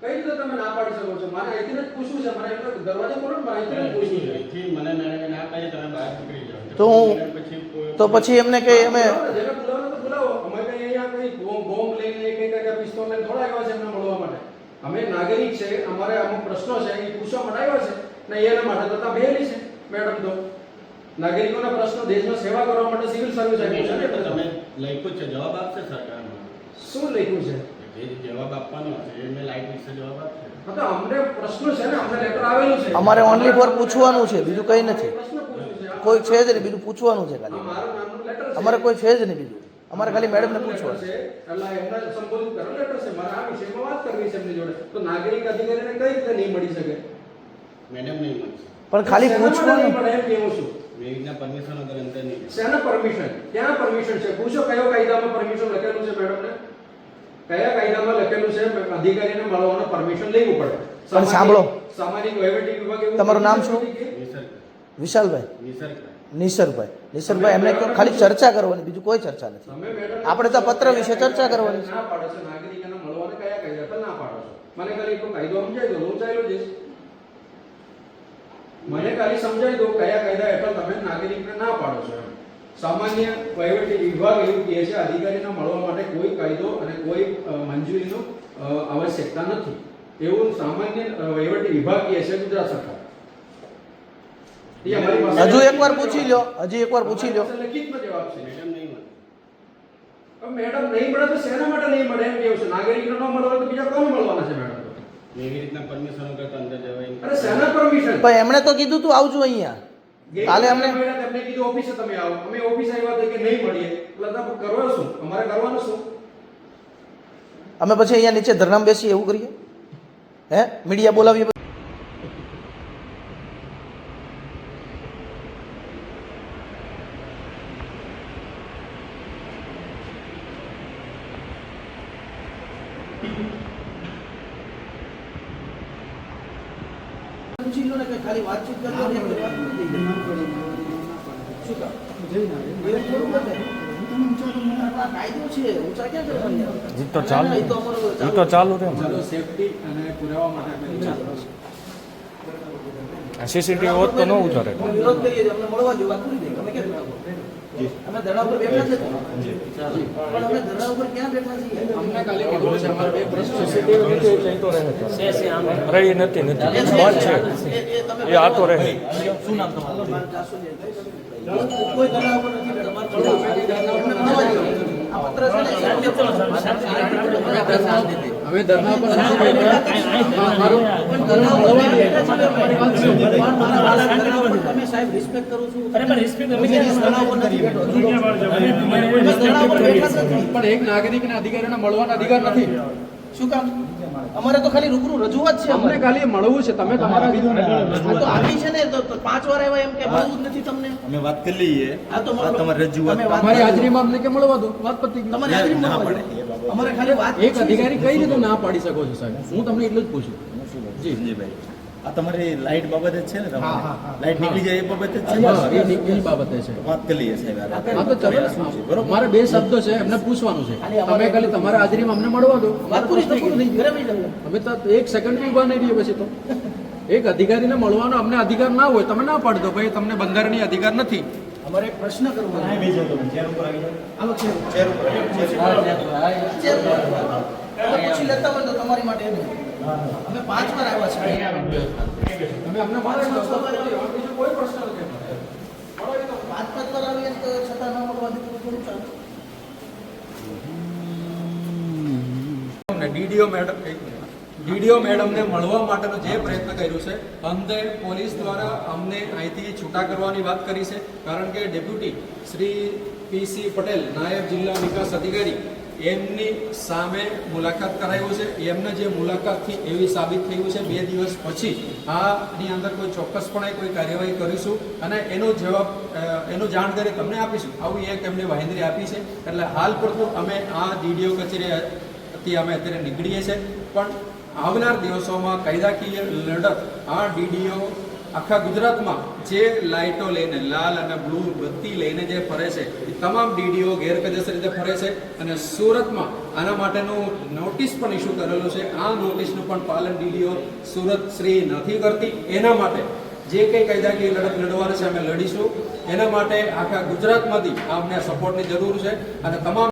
કઈ રીતે તમે ના પાડી શકો છો? મારે અહીંથી જ પૂછવું છે. મને એટલે દરવાજો ખોલો મારે અહીંથી જ પૂછવું છે. અહીંથી મને મેડમે ના પાડી તમે બહાર નીકળી જાઓ. તો હું- તો પછી એમને કઈ અમે બોલાવો જેને બોલાવો તો બોલાવો. અમે કઈ અહીંયા કઈ બોમ્બ બોમ્બ લઈને કઈ કઈ પિસ્તોલ લઈને થોડા આવ્યા છે એમને મળવા માટે. અમે નાગરિક છે. અમારે અમુક પ્રશ્નો છે. એ પૂછવા માટે આવ્યા છે. ને એના માટે તો ત્યાં બેલી છે મેડમ તો. નાગરિકોના પ્રશ્નો દેશમાં સેવા કરવા માટે સિવિલ સર્વિસ આપ્યું છે ને તમે લખ્યું જ છે. જવાબ આપશે સરકારનો શું લખ્યું છે? જે જવાબ આપવાનો છે. એ મેં લાઈટ વિશે જવાબ આપશે હા તો અમને પ્રશ્નો છે ને અમને લેટર આવેલું છે. અમારે ઓનલી ફોર પૂછવાનું છે બીજું કંઈ નથી. કોઈ છે જ નહીં બીજું પૂછવાનું છે ખાલી. મારું નામનું લેટર છે. અમારે કોઈ છે જ નહીં બીજું. અમારે ખાલી મેડમને પૂછવાનું. છે એટલે એમને સંબોધિત કરો લેટર છે. મારે આ વિષયમાં વાત કરવી છે એમની જોડે. તો નાગરિક અધિકારીને કઈ રીતે નહીં મળી શકે? મેડમ નહીં મળશે પણ ખાલી પૂછવાનું. પરમિશન પરમિશન ક્યાં પરમિશન છે? પૂછો કયો કાયદામાં પરમિશન લખેલું છે મેડમને કયા કાયદામાં લખેલું છે? અધિકારીને મળવાનો પરમિશન લેવું પડે. પણ સાંભળો. સામાજિક વહીવટી વિભાગ તમારું નામ શું? વિશાલભાઈ. નિસરભાઈ નિસરભાઈ એમને ખાલી ચર્ચા કરવાની બીજું કોઈ ચર્ચા નથી. આપણે તો પત્ર વિશે ચર્ચા કરવાની છે. ના પાડો છો? નાગરિકોને મળવાને કયા કાયદા પર ના પાડો છો? મને ખાલી કાયદો સમજાઈ દો હું ચાલ્યો જઈશ. મને ખાલી સમજાઈ દો કયા કાયદા હેઠળ તમે નાગરિકને ના પાડો છો સામાન્ય વહીવટી વિભાગ એવું કહે છે અધિકારીને મળવા માટે કોઈ કાયદો અને કોઈ મંજૂરીનો આવશ્યકતા નથી. એવું સામાન્ય વહીવટી વિભાગ કહે છે ગુજરાત સરકાર. હજુ એકવાર પૂછી લ્યો હજી એકવાર પૂછી લો લેખિતમાં જવાબ છે. મેડમ નહીં મળે મેડમ નહીં મળે તો શેના માટે નહીં મળે? એમ કેવું છે? નાગરિકને ન મળે તો બીજા કોણ મળવાના છે મેડમ? એવી રીતના પરમિશન વગર અંદર જવાય અરે શેના પરમિશન પણ એમણે તો કીધું તું આવજો અહીંયા. કાલે અમને તમને કીધું ઓફિસે તમે આવો. અમે ઓફિસ આવ્યા તો કે નહીં મળીએ. એટલે તમે શું? અમારે કરવાનું શું? અમે પછી અહીંયા નીચે ધરણામ બેસીએ એવું કરીએ? હે? મીડિયા બોલાવીએ પૂછી લો ને કે ખાલી વાતચીત કરી ને એક વાત થઈ શું કામ? એવું થોડું તો ચાલુ. એ તો ચાલુ. રહે ચાલો સેફટી અને પુરાવા માટે સીસીટીવી હોત તો ન ઉતારે. વિરોધ કરીએ મળવા જો વાત પૂરી થઈ અમે કેમ ના બોલો? અમે ધરણા ઉપર બેઠા છે. પણ અમે ધરણા ઉપર ક્યાં બેઠા છીએ? અમને ખાલી કીધું છે. અમારે બે પ્રશ્નો છે. અરે એ નથી નથી. બંધ છે. એ- આ તો રહે. શું નામ તમારું? કોઈ ધરણા ઉપર નથી બેઠા. મારે મળવા એમને મળવા જો. આ પત્ર છે ને, એ શાંતિથી. શાંતિથી. હવે ધરના પર નથી બેઠા મારું પણ તમે સાહેબ રિસ્પેક્ટ કરું છું. અરે પણ respect અમે હું ક્યાં નથી બેઠો. અમે. પણ એક નાગરિકને અધિકારીને મળવાનો અધિકાર નથી. શું કામ? અમારે તો ખાલી રૂબરૂ રજૂઆત છે અમને. ખાલી મળવું છે. તમે તમારા આ તો આપી છે ને તો પાંચ વાર આવ્યા એમ કે મળવું જ નથી તમને. અમે વાત કરી લઈએ. આ તો તમારી રજૂઆત તમારી હાજરીમાં અમને કે મળવા દો? વાત પતી તમારી હાજરી ના પડે, એક અધિકારી કઈ રીતે ના પાડી શકો છો સાહેબ? હું તમને એટલું જ પૂછું. જી. સંજયભાઈ આ તમારી લાઈટ બાબતે છે ને હા, હા, તમારે હા. લાઈટ નીકળી જાય એ બાબતે છે? એ ને? ની- એ બાબતે છે. વાત કરી સાહેબ આ તો બરોબર મારે બે શબ્દો છે એમને પૂછવાનું છે. તમે ખાલી તમારા હાજરીમાં અમને મળવા દો. વાત પૂરી થઈ. અમે તો એક સેકન્ડ બી ઊભા નહીં રહીએ પછી તો. એક અધિકારીને મળવાનો અમને અધિકાર ના હોય તમે ના પાડી દો ભાઈ તમને બંધારણીય અધિકાર નથી. એક પ્રશ્ન કરવો છે. બેસી તમે, ચેર ઉપર આવી જાઓ. આવો ચેર ચેર ઉપર. ચેર ઉપર. પૂછી લેતા હોય તો તમારી માટે એમ. અમે પાંચ વાર આવ્યા છે તમે અમને વાત કરો છો. બીજો કોઈ પ્રશ્ન નથી. પાંચ પાંચ વાર આવીએ તો છતાં ન મળવા દીધું તો થોડું ચાલે. ડીડીઓ મેડમ ડીડીઓ મેડમને મળવા માટેનો જે પ્રયત્ન કર્યો છે અંતે પોલીસ દ્વારા અમને અહીંથી છૂટા કરવાની વાત કરી છે, કારણ કે ડેપ્યુટી શ્રી પીસી પટેલ, નાયબ જિલ્લા વિકાસ અધિકારી, એમની સામે મુલાકાત કરાયું છે. એમને જે મુલાકાતથી એવી સાબિત થયું છે, બે દિવસ પછી આની અંદર કોઈ ચોક્કસપણે કોઈ કાર્યવાહી કરીશું અને એનો જવાબ એનો જાણકારી તમને આપીશું. આવું એક એમને વાહેન્દ્રી આપી છે. એટલે હાલ પૂરતું અમે આ ડીડીઓ કચેરી થી અમે અત્યારે નીકળીએ છીએ. પણ આવનાર દિવસોમાં કાયદાકીય લડત, આ ડીડીઓ આખા ગુજરાતમાં જે લાઇટો લઈને, લાલ અને બ્લુ બત્તી લઈને જે ફરે છે, એ તમામ ડીડીઓ ગેરકાયદેસર રીતે ફરે છે અને સુરતમાં આના માટેનું નોટિસ પણ ઇસ્યુ કરેલું છે. આ નોટિસનું પણ પાલન ડીડીઓ સુરત શ્રી નથી કરતી. એના માટે જે કંઈ કાયદાકીય લડત લડવાની છે, અમે લડીશું. એના માટે આખા ગુજરાતમાંથી અમને સપોર્ટની જરૂર છે અને તમામ